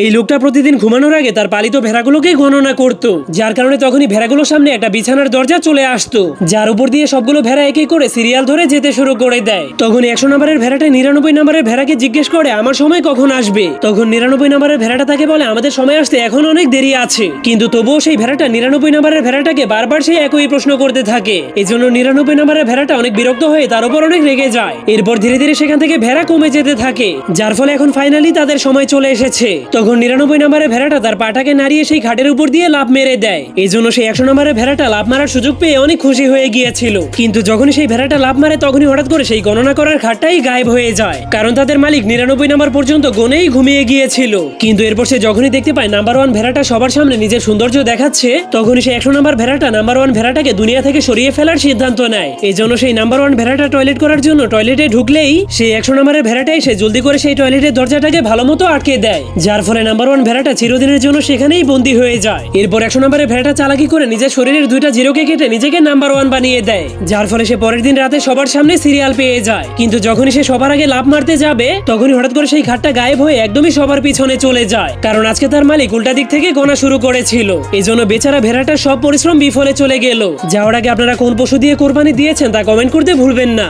এই লোকটা প্রতিদিন ঘুমানোর আগে তার পালিত ভেড়াগুলোকে গণনা করত। যার কারণে তখনই ভেড়াগুলোর সামনে একটা বিছানার দরজা চলে আসতো। যার উপর দিয়ে সবগুলো ভেড়া একে করে সিরিয়াল ধরে যেতে শুরু করে দেয়। তখন একশো নম্বরের ভেড়াটা নিরানব্বই নম্বরের ভেড়াকে জিজ্ঞেস করে, আমার সময় কখন আসবে? তখন নিরানব্বই নম্বরের ভেড়াটা তাকে বলে, আমাদের সময় আসতে এখন অনেক দেরি আছে। কিন্তু তবুও সেই ভেড়াটা নিরানব্বই নম্বরের ভেড়াটাকে বারবার সেই একই প্রশ্ন করতে থাকে। এই জন্য নিরানব্বই নম্বরের ভেড়াটা অনেক বিরক্ত হয়ে তার উপর অনেক রেগে যায়। এরপর ধীরে ধীরে সেখান থেকে ভেড়া কমে যেতে থাকে, যার ফলে এখন ফাইনালি তাদের সময় চলে এসেছে। তখন নিরানব্বই নম্বরের ভেড়াটা তার পাটাকে নাড়িয়ে সেই ঘাটের উপর দিয়ে লাভ মেরে দেয়। এই জন্য সেই একশো নম্বরের ভেড়াটা লাভ মারার সুযোগ পেয়ে অনেক খুশি হয়ে গিয়েছিল। কিন্তু যখনই সেই ভেড়াটা লাভ মারে, তখনই হঠাৎ করে সেই গণনা করার ঘাটটাই গায়েব হয়ে যায়। কারণ তাদের মালিক নিরানব্বই নম্বর পর্যন্ত গনেই ঘুমিয়ে গিয়েছিল। কিন্তু এরপর সে যখনই দেখতে পায় নাম্বার ওয়ান ভেড়াটা সবার সামনে নিজের সৌন্দর্য দেখাচ্ছে, তখনই সেই একশো নম্বর ভেড়াটা নাম্বার ওয়ান ভেড়াটাকে দুনিয়া থেকে সরিয়ে ফেলার সিদ্ধান্ত নেয়। এই জন্য সেই নাম্বার ওয়ান ভেড়াটা টয়লেট করার জন্য টয়লেটে ঢুকলেই সেই একশো নম্বরের ভেড়াটা এসে জলদি করে সেই টয়লেটের দরজাটাকে ভালো মতো আটকে দেয়, যার ফলে নাম্বার ওয়ান ভেড়াটা চিরদিনের জন্য সেখানেই বন্দী হয়ে যায়। এরপর একশো নম্বরের ভেড়াটা চালাকি করে নিজের শরীরের দুইটা জিরোকে কেটে নিজেকে নাম্বার ওয়ান বানিয়ে দেয়। যার ফলে সে পরের দিন রাতে সবার সামনে সিরিয়াল পেয়ে যায়। কিন্তু যখনই সে সবার আগে লাভ মারতে যাবে, তখনই হঠাৎ করে সেই ঘাটটা গায়েব হয়ে একদমই সবার পিছনে চলে যায়। কারণ আজকে তার মালিক উল্টা দিক থেকে গোনা শুরু করেছিল। এই জন্য বেচারা ভেড়াটার সব পরিশ্রম বিফলে চলে গেল। যাওয়ার আগে আপনারা কোন পশু দিয়ে কোরবানি দিয়েছেন তা কমেন্ট করতে ভুলবেন না।